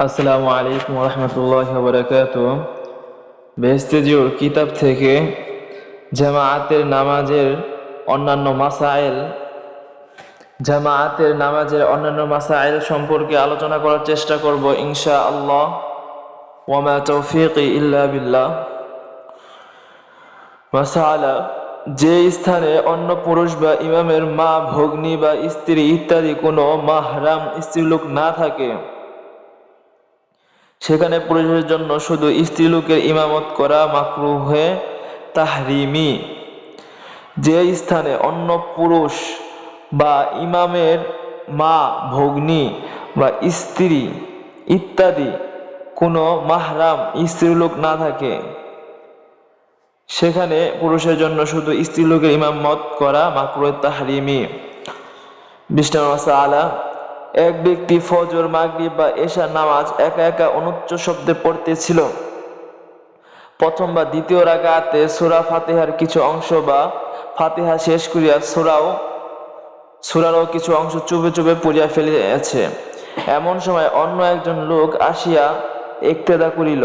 আসসালামু আলাইকুম রহমতুল্লাহ বরকাত বেহস্তেজিউর কিতাব থেকে জামাআতের নামাজের অন্যান্য মাসাইল জামাআতের নামাজের অন্যান্য মাসাইল সম্পর্কে আলোচনা করার চেষ্টা করব ইনশা আল্লাহ ওয়ামা তৌফিক ইল্লা বিল্লাহ। মাসালা, যে স্থানে অন্য পুরুষ বা ইমামের মা, ভগ্নী বা স্ত্রী ইত্যাদি কোনো মাহরাম স্ত্রীলোক না থাকে সেখানে পুরুষের জন্য শুধু স্ত্রীলোকের ইমামত করা মাকরুহে তাহরিমি। যে স্থানে অন্য পুরুষ বা ইমামের মা, ভগ্নী বা স্ত্রী ইত্যাদি কোনো মাহরাম স্ত্রীলোক না থাকে, সেখানে পুরুষের জন্য শুধু স্ত্রীলোকের ইমামত করা মাকরুহে তাহরিমি। বিষ্ণু আলা এক ব্যক্তি ফজর, মাগরিব বা এশা নামাজ একা একা অনুচ্চ শব্দে পড়তেছিল। প্রথম বা দ্বিতীয় রাকাতে সূরা ফাতিহার কিছু অংশ বা ফাতিহা শেষ করিয়া সূরাও, সূরারও কিছু অংশ চুপে চুপে পড়িয়া ফেলিয়াছে। এমন সময় অন্য একজন লোক আসিয়া একতেদা করিল।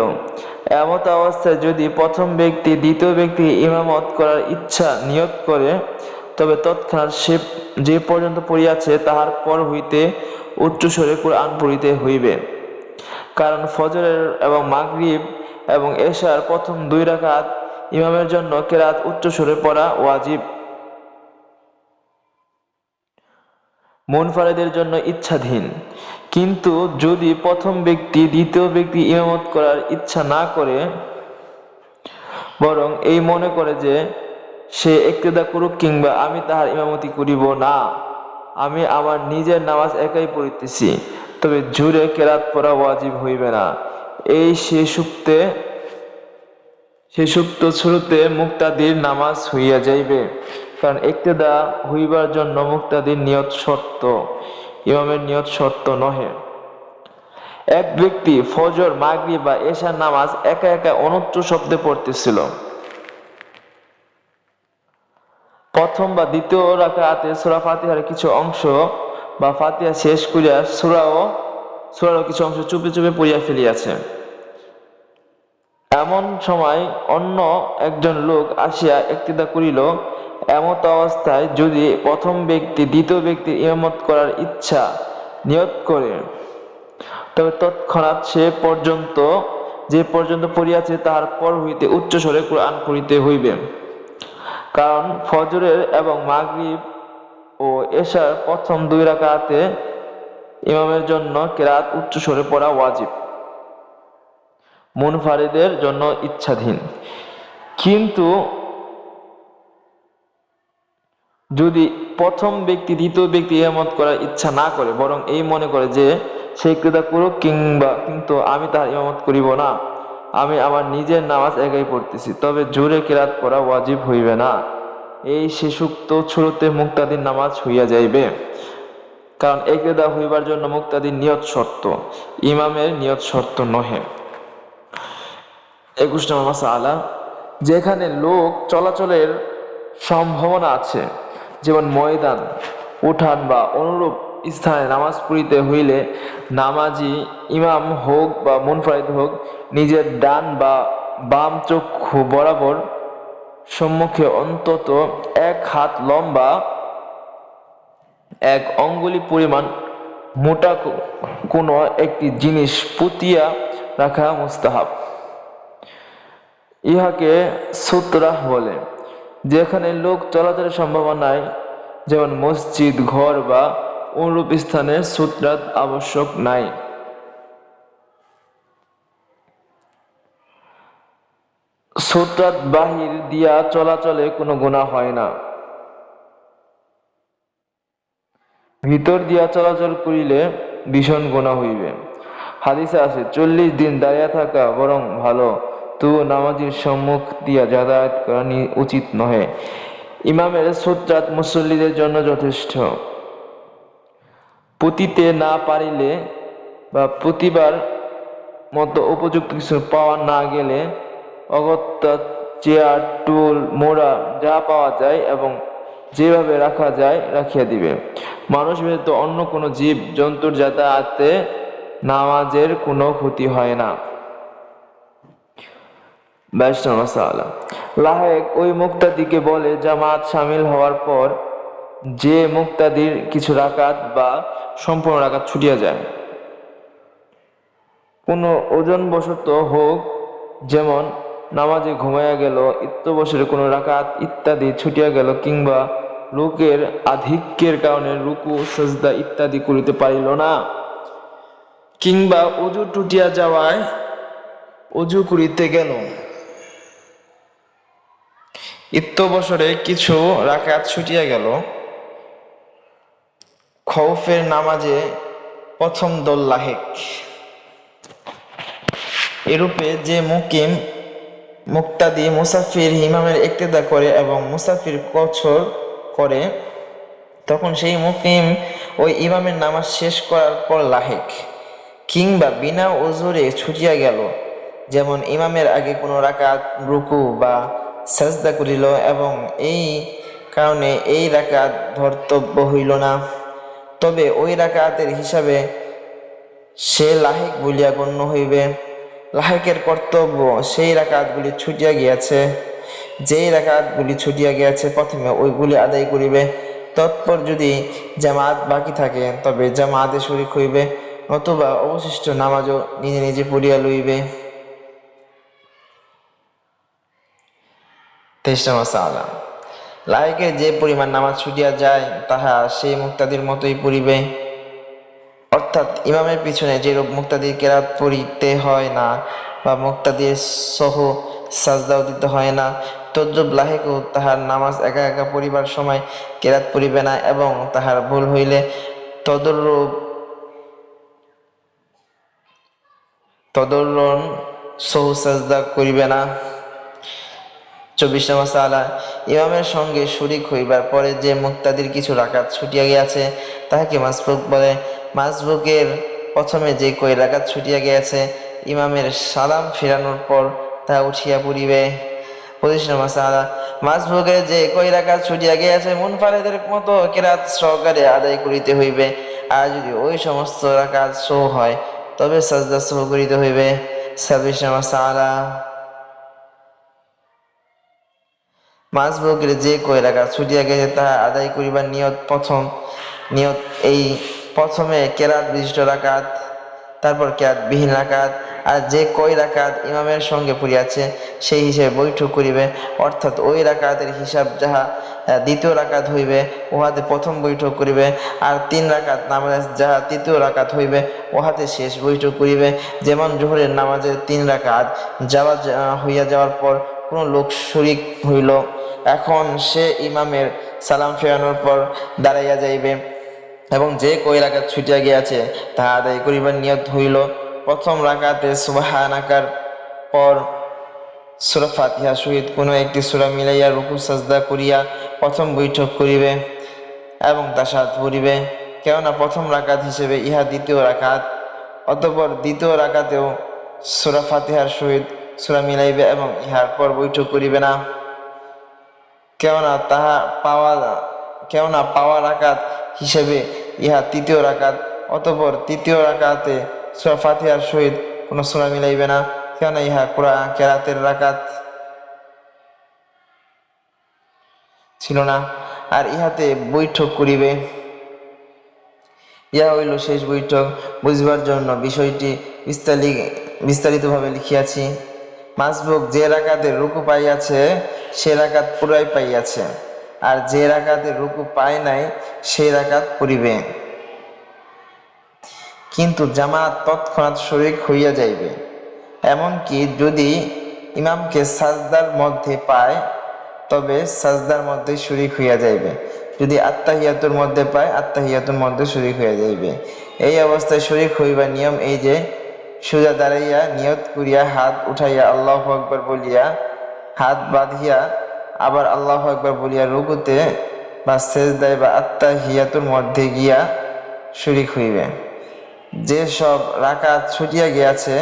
এমত অবস্থায় যদি প্রথম ব্যক্তি দ্বিতীয় ব্যক্তি ইমামত করার ইচ্ছা নিয়োগ করে, তবে তৎক্ষণাৎ সে যে পর্যন্ত পড়িয়াছে তাহার পর হইতে উচ্চস্বরে কোরআন পড়িতে হইবে। কারণ ফজরের এবং মাগরিব এবং এশার প্রথম দুই রাকাত ইমামের জন্য কেরাত উচ্চস্বরে পড়া ওয়াজিব। মুনফারেদের জন্য ইচ্ছাধীন। কিন্তু যদি প্রথম ব্যক্তি দ্বিতীয় ব্যক্তি ইমামত করার ইচ্ছা না করে, বরং এই মনে করে যে সে একতেদা করুক কিংবা আমি তাহার ইমামতি করিব না। আমি আমার নিজের নামাজ একাই পড়িতেছি, তবে জুড়ে কেরাত পড়া ওয়াজিব হইবে না। এই সে সুক্ত শুরুতে মুক্তাদির নামাজ হইয়া যাইবে, কারণ একতেদা হইবার জন্য মুক্তাদির নিয়ত শর্ত, ইমামের নিয়ত শর্ত নহে। এক ব্যক্তি ফজর মাগরি বা এশার নামাজ একা একা অনুচ্চ শব্দে পড়তেছিল। প্রথম বা দ্বিতীয় রাকাতে সুরা ফাতিহার কিছু অংশ বা ফাতিহা শেষ করিয়া সূরাও, সূরারও কিছু অংশ চুপে চুপে পড়িয়া ফেলিয়াছে। এমন সময় অন্য একজন লোক আসিয়া একটিদা করিল, এমত অবস্থায় যদি প্রথম ব্যক্তি দ্বিতীয় ব্যক্তির ইমামত করার ইচ্ছা নিয়ত করে, তবে তৎক্ষণাৎ সে পর্যন্ত, যে পর্যন্ত পড়িয়াছে তাহার পর হইতে উচ্চস্বরে কোরআন পড়িতে হইবে। কারণ ফজরের এবং মাগরিব ও এশার প্রথম দুই রাকাতে ইমামের জন্য কেরাত উচ্চস্বরে পড়া ওয়াজিব। মুনফারিদের জন্য ইচ্ছাধীন। কিন্তু যদি প্রথম ব্যক্তি, দ্বিতীয় ব্যক্তি এমত করার ইচ্ছা না করে, বরং এই মনে করে যে, সে ক্রেতা করুক কিংবা, কিন্তু আমি তার ইমামত করিব না আমি আমার নিজের নামাজ একাই পড়তেছি, তবে জোরে কেরাত পড়া ওয়াজিব হইবে না। এই শিশুক্ত শুরুতে মুক্তাদির নামাজ হইয়া যাইবে। কারণ একরেদা হইবার জন্য মুক্তাদির নিয়ত শর্ত, ইমামের নিয়ত শর্ত নহে। একুশ নম্বর আলা যেখানে লোক চলাচলের সম্ভাবনা আছে, যেমন ময়দান, উঠান বা অনুরূপ স্থানে নামাজ পড়িতে হইলে নামাজি ইমাম হোক বা মুনফারিদ হোক, নিজের ডান বা বাম চক্ষু বরাবর সম্মুখে অন্তত এক হাত লম্বা, এক অঙ্গুলি পরিমাণ মোটা কোনো একটি জিনিস পুতিয়া রাখা মুস্তাহাব। ইহাকে সুতরাহ বলে, যেখানে লোক চলাচলের সম্ভাবনায় যেমন মসজিদ, ঘর বা অনুরূপ স্থানে সূত্রাত আবশ্যক নাই। সূত্রাত বাহির দিয়া চলাচলে কোনো গুণা হয় না। ভিতর দিয়া চলাচল করিলে ভীষণ গুণা হইবে। হাদিসে আছে, চল্লিশ দিন দাঁড়িয়ে থাকা বরং ভালো। তবু নামাজির সম্মুখ দিয়া যাতায়াত করা উচিত নহে। ইমামের সূত্রাত মুসল্লিদের জন্য যথেষ্ট। পুতিতে না পারিলে বা প্রতিবার মতো উপযুক্ত কিছু পাওয়া না গেলে অগত্যা চেয়ার, টুল, মোড়া যা পাওয়া যায় এবং যেভাবে রাখা যায় রাখিয়া দিবে। মানুষ ব্যতীত অন্য কোনো জীব, জন্তুর যাতায়াতে নামাজের কোনো ক্ষতি হয় না। লাহেক ওই মুক্তাদিকে বলে, জামাত সামিল হওয়ার পর যে মুক্তাদির কিছু রাকাত বা সম্পূর্ণ রাকাত ছুটিয়া যায়। কোনো ওজন বশত হোক, যেমন নামাজে ঘুমাইয়া গেল, ইত্যবসরে কোনো রাকাত ইত্যাদি ছুটিয়া গেল, কিংবা লোকের আধিক্যের কারণে রুকু, সজদা ইত্যাদি করিতে পারিল না, কিংবা অজু টুটিয়া যাওয়ায় অজু করিতে গেল। ইত্যবসরে কিছু রাকাত ছুটিয়া গেল। খৌফের নামাজে প্রথম দল লাহেক। এরূপে যে মুকিম মুক্তাদি মুসাফির হিমামের একতেদা করে এবং মুসাফির কছর করে, তখন সেই মুকিম ওই ইমামের নামাজ শেষ করার পর লাহেক কিংবা বিনা ওজোরে ছুটিয়া গেল। যেমন ইমামের আগে কোনো রাকাত, রুকু বা সাজদা করিল এবং এই কারণে এই রাকাত ধর্তব্য হইল না। তবে ওই রাকাতের হিসাবে সে লাহেক বলিয়া গণ্য হইবে লাহেকের কর্তব্য সেই রাকাতগুলি ছুটিয়া গিয়াছে। যেই রাকাতগুলি ছুটিয়া গিয়াছে, প্রথমে ওইগুলি আদায় করিবে। তৎপর যদি জামাত বাকি থাকে, তবে জামাতে শরিক হইবে, নতুবা অবশিষ্ট নামাজও নিজে নিজে পড়িয়া লইবে। তেইশ নম্বর সালাম। লাহেকের যে পরিমাণ নামাজ ছুটিয়া যায়, তাহা সেই মুক্তাদির মতোই পড়িবে। অর্থাৎ ইমামের পিছনে যেরূপ মুক্তাদির কেরাত পড়িতে হয় না, বা মুক্তাদির সহ সাজদাও দিতে হয় না, তদ্রুপ লাহেকও তাহার নামাজ একা একা পড়িবার সময় কেরাত পড়িবে না এবং তাহার ভুল হইলে তদরূপ তদরণ সহ সাজদা করিবে না। চব্বিশ নম্বর সালা ইমামের সঙ্গে শরিক হইবার পরে যে মুক্তাদির কিছু রাকাত ছুটিয়া গিয়াছে, তাহাকে মাসবুক বলে। মাসবুকের প্রথমে যে কই রাকাত ছুটিয়া গিয়াছে, ইমামের সালাম ফিরানোর পর তা উঠিয়া পড়িবে। পঁচিশ নম্বর সালা মাসবুকের যে কই রাকাত ছুটিয়া গিয়াছে, মুনফারেদের মতো কেরাত সহকারে আদায় করিতে হইবে। আর যদি ওই সমস্ত রাকাত সহ হয়, তবে সাজদা সহ করিতে হইবে। ছাব্বিশ নম্বর সালা মাসবুকের যে কয় ছুটিয়া গেছে তাহা আদায় করিবার নিয়ত প্রথম, নিয়ত এই প্রথমে কেরাত বিশিষ্ট রাকাত, তারপর কেরাত বিহীন রাকাত, আর যে কয় রাকাত ইমামের সঙ্গে পড়িয়াছে সেই হিসেবে বৈঠক করিবে। অর্থাৎ ওই রাকাতের হিসাব যাহা দ্বিতীয় রাকাত হইবে, উহাতে প্রথম বৈঠক করিবে, আর তিন রাকাত নামাজ যাহা তৃতীয় রাকাত হইবে, উহাতে শেষ বৈঠক করিবে। যেমন জোহরের নামাজের তিন রাকাত যাওয়া হইয়া যাওয়ার পর কোনো লোক শরিক হইল এখন সে ইমামের সালাম ফেরানোর পর দাঁড়াইয়া যাইবে। এবং যে কই রাকাত ছুটিয়া গিয়াছে, তাহা আদায় করিবার নিয়ত হইল প্রথম রাকাতে সুবাহানাকার, পর সুরা ফাতিহা সহিত কোনো একটি সুরা মিলাইয়া রুকু, সাজদা করিয়া প্রথম বৈঠক করিবে এবং তার সাথ পড়িবে। কেননা প্রথম রাকাত হিসেবে ইহা দ্বিতীয় রাকাত, অতঃপর দ্বিতীয় রাকাতেও সুরা ফাতিহার সহিত সুরা মিলাইবে এবং ইহার পর বৈঠক করিবে না। কেননা তাহা পাওয়া কেননা পাওয়া রাকাত হিসেবে ইহা তৃতীয় রাকাত, অতঃপর তৃতীয় রাকাতে সূরা ফাতিহার সহিত কোনো সূরা মিলাইবে না, কেননা ইহা কোরআন কেরাতের রাকাত। ছিল না, আর ইহাতে বৈঠক করিবে। ইহা হইল শেষ বৈঠক, বুঝবার জন্য বিষয়টি বিস্তারি বিস্তারিতভাবে লিখিয়াছি। মাসবুক যে রাকাতে রুকু পাইয়াছে সে রাকাত পুরাই পাইয়াছে। আর যে রাকাতে রুকু পায় নাই সেই রাকাত পড়িবে। কিন্তু জামাত তৎক্ষণাৎ শরিক হইয়া যাইবে। এমনকি যদি ইমামকে সাজদার মধ্যে পায়, তবে সাজদার মধ্যে শরিক হইয়া যাইবে। যদি আত্মাহিয়াতুর মধ্যে পায় আত্মাহিয়াতুর মধ্যে শরিক হইয়া যাইবে। এই অবস্থায় শরিক হইবার নিয়ম এই যে, সোজা দাঁড়াইয়া নিয়ত করিয়া হাত উঠাইয়া আল্লাহ আকবর বলিয়া হাত বাঁধিয়া আবার আল্লাহ একবার বলিয়া, রুকুতে বা সেজদায় বা আত্মা হিয়াতুর মধ্যে গিয়া শরিক হইবে। যে সব রাকাত ছুটিয়া গিয়াছে,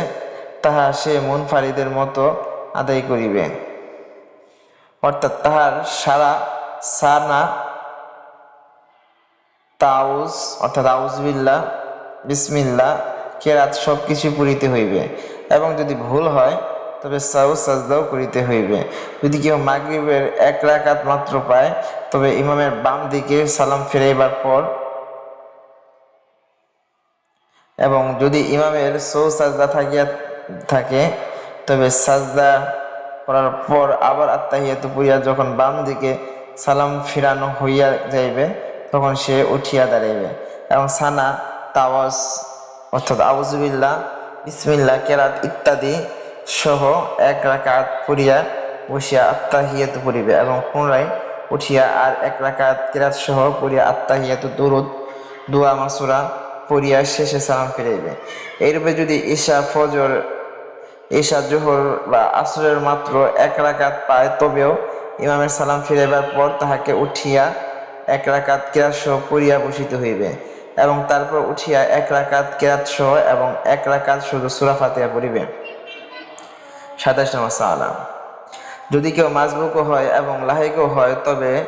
তাহা সে মুনফারিদের মতো আদায় করিবে। অর্থাৎ তাহার সারা সানা তাউজ, অর্থাৎ আউজবিল্লা বিসমিল্লা কেরাত সব কিছু পড়িতে হইবে। এবং যদি ভুল হয় তবে সাউ সাজদাও করিতে হইবে। যদি কেউ মাগরিবের এক রাকাত মাত্র পায়, তবে ইমামের বাম দিকে সালাম ফিরাইবার পর এবং যদি ইমামের সৌ সাজদা থাকিয়া থাকে, তবে সাজদা করার পর আবার আত্মাহিয়াতু পড়িয়া যখন বাম দিকে সালাম ফিরানো হইয়া যাইবে, তখন সে উঠিয়া দাঁড়াইবে। এবং সানা, তাওয়াজ অর্থাৎ আউজুবিল্লাহ বিসমিল্লাহ, কেরাত ইত্যাদি সহ এক রাকাত পড়িয়া বসিয়া আত্মাহিয়াতু পড়িবে এবং পুনরায় উঠিয়া আর এক রাকাত কেরাত সহ পড়িয়া আত্মাহিয়াতু দুরুদ, দোয়া মাসুরা পড়িয়া শেষে সালাম ফিরাইবে। এইরূপে যদি ঈশা ফজর, ঈশা জোহর বা আসরের মাত্র এক রাকাত পায়, তবেও ইমামের সালাম ফিরাইবার পর তাহাকে উঠিয়া এক রাকাত কেরাত সহ পড়িয়া বসিতে হইবে এবং তারপর উঠিয়া এক রাকাত কেরাত সহ এবং এক রাকাত শুধু সুরা পড়িবে। সাতাশ নম্বর সালাম যদি কেউ মাজবুকও হয় এবং লাহিকও হয়, তবে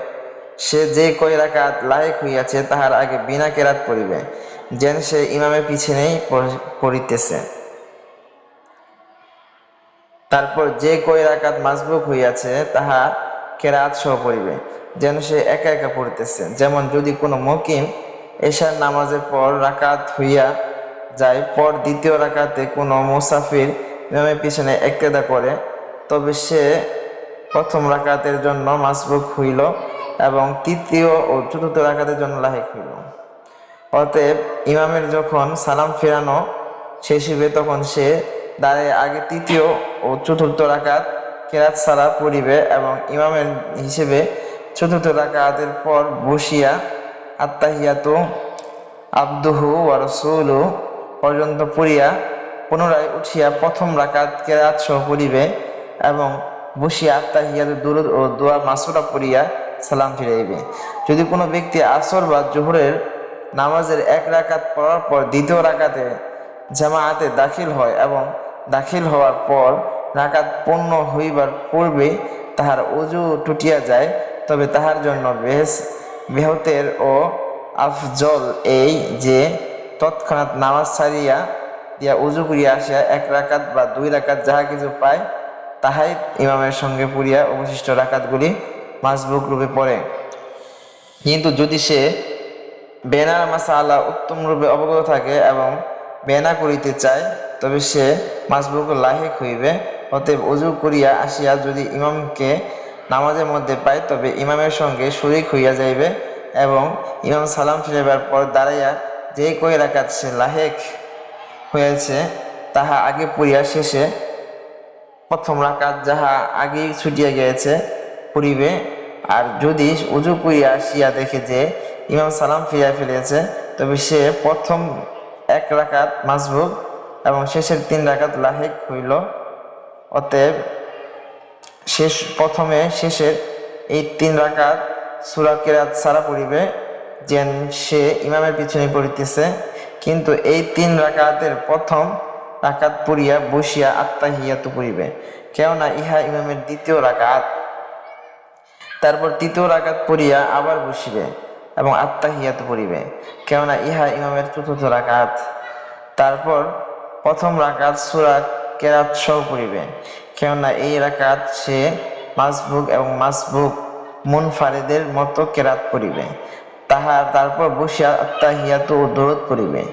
সে যে কয় রাকাত লাহেক হইয়াছে, তাহার আগে বিনা কেরাত পড়িবে, যেন সে ইমামের পিছনেই পড়- পড়িতেছে। তারপর যে কয় রাকাত মাজবুক হইয়াছে, তাহা কেরাত সহ পড়িবে, যেন সে একা একা পড়িতেছে। যেমন যদি কোনো মকিম এশার নামাজের পর রাকাত হইয়া যায়, পর দ্বিতীয় রাকাতে কোনো মুসাফির ইমামের পিছনে একতেদা করে, তবে সে প্রথম রাকাতের জন্য মাসবুক হইল এবং তৃতীয় ও চতুর্থ রাকাতের জন্য লাহিক হইল। অতএব ইমামের যখন সালাম ফেরানো শেষ হইবে তখন সে দাঁড়িয়ে আগে তৃতীয় ও চতুর্থ রাকাত কেরাত সারা পড়িবে এবং ইমামের হিসেবে চতুর্থ রাকাতের পর বসিয়া আত্মাহিয়াতু আব্দুহু ওয়া রাসূলু পর্যন্ত পড়িয়া পুনরায় উঠিয়া প্রথম রাকাত কেরাত সহ পড়িবে এবং বসিয়া আত্মা আত্মাহিয়াতু দুরুদ ও দোয়া মাসুরা পড়িয়া সালাম ফিরাইবে। যদি কোনো ব্যক্তি আসর বা জোহরের নামাজের এক রাকাত পড়ার পর দ্বিতীয় রাকাতে জামায়াতে দাখিল হয় এবং দাখিল হওয়ার পর রাকাত পূর্ণ হইবার পূর্বে তাহার অজু টুটিয়া যায়, তবে তাহার জন্য বেশ বেহতের ও আফজল এই যে তৎক্ষণাৎ নামাজ ছাড়িয়া দিয়া উজু করিয়া আসিয়া এক রাকাত বা দুই রাকাত যাহা কিছু পায়, তাহাই ইমামের সঙ্গে পুরিয়া অবশিষ্ট রাকাতগুলি মাসবুক রূপে পড়ে। কিন্তু যদি সে বেনার মাসালা উত্তম রূপে অবগত থাকে এবং বেনা করিতে চায়, তবে সে মাসবুক লাহেক হইবে। অতএব অজু করিয়া আসিয়া যদি ইমামকে নামাজের মধ্যে পায়, তবে ইমামের সঙ্গে শরিক হইয়া যাইবে এবং ইমাম সালাম ফিরাইবার পর দাঁড়াইয়া যে কই রাকাত সে লাহেক হয়েছে, তাহা আগে পড়িয়া শেষে প্রথম রাকাত যাহা আগেই ছুটিয়া গিয়েছে পড়িবে। আর যদি উজু করিয়া আসিয়া দেখে যে ইমাম সালাম ফিরিয়া ফেলিয়াছে, তবে সে প্রথম এক রাকাত মাসবুক এবং শেষের তিন রাকাত লাহেক হইল। অতএব শেষ, প্রথমে শেষের এই তিন রাকাত সুরা কেরাত সারা পড়িবে, যেন সে ইমামের পিছনে পড়িতেছে। কিন্তু এই তিন রাকাতের প্রথম রাকাত পড়িয়া বসিয়া আত্মা আত্মাহিয়াতু পড়িবে কেননা ইহা ইমামের দ্বিতীয় রাকাত। তারপর তৃতীয় রাকাত পড়িয়া আবার বসিবে এবং আত্মা আত্মাহিয়াত পড়িবে কেননা ইহা ইমামের চতুর্থ রাকাত। তারপর প্রথম রাকাত সূরা কেরাত সহ পড়িবে। কেননা এই রাকাত সে মাসবুক এবং মাসবুক মুনফারিদের মতো কেরাত পড়িবে। তাহার তারপর বসিয়া আত্মাহিয়াত ও দরদ পড়িবে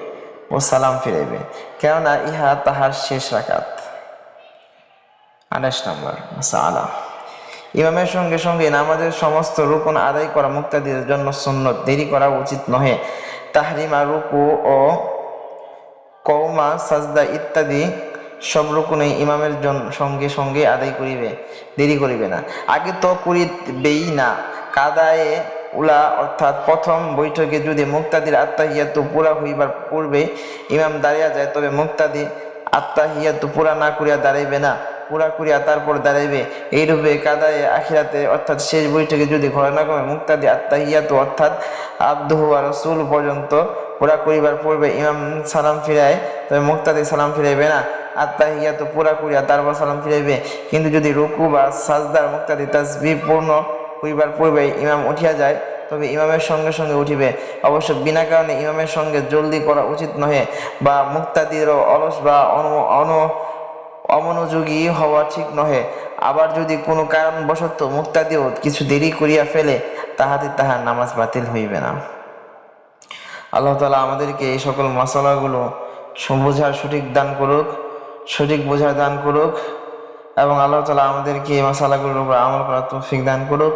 ও সালাম ফিরাইবে। কেননা ইহা তাহার শেষ রাকাত। আঠাশ নম্বর আলা ইমামের সঙ্গে সঙ্গে নামাজের সমস্ত রুকুন আদায় করা মুক্তাদির জন্য সুন্নত। দেরি করা উচিত নহে। তাহরিমা, রুকু ও কৌমা সাজদা ইত্যাদি সব রুকুনে ইমামের সঙ্গে সঙ্গে আদায় করিবে। দেরি করিবে না। আগে তো করিবেই না কাদায়ে উলা, অর্থাৎ প্রথম বৈঠকে যদি মুক্তাদির আত্মাহিয়াতু পুরা হইবার পূর্বে ইমাম দাঁড়িয়া যায়, তবে মুক্তাদি আত্মাহিয়াতু পুরা না করিয়া দাঁড়াইবে না। পুরা করিয়া তারপর দাঁড়াইবে। এইরূপে কাদায়ে আখিরাতে, অর্থাৎ শেষ বৈঠকে যদি ঘটনা কমে মুক্তাদি আত্মাহিয়াতু, অর্থাৎ আব্দুহু আর রসুল পর্যন্ত পুরা করিবার পূর্বে ইমাম সালাম ফিরায়, তবে মুক্তাদি সালাম ফিরাইবে না। আত্মাহিয়াতু পুরা করিয়া তারপর সালাম ফিরাইবে। কিন্তু যদি রুকু বা সাজদার মুক্তাদি তাসবিহ পূর্ণ হইবার পূর্বে ইমাম উঠিয়া যায়, তবে ইমামের সঙ্গে সঙ্গে উঠিবে। অবশ্য বিনা কারণে ইমামের সঙ্গে জলদি করা উচিত নহে বা মুক্তাদিরও অলস বা অন অন, অমনোযোগী হওয়া ঠিক নহে। আবার যদি কোনো কারণবশত মুক্তাদিও কিছু দেরি করিয়া ফেলে, তাহাতে তাহার নামাজ বাতিল হইবে না। আল্লাহ তালা আমাদেরকে এই সকল মশলাগুলো বোঝার সঠিক দান করুক, সঠিক বোঝার দান করুক, এবং আল্লাহ তালা আমাদেরকে এই মশালাগুলোর উপর আমল করার তৌফিক দান করুক।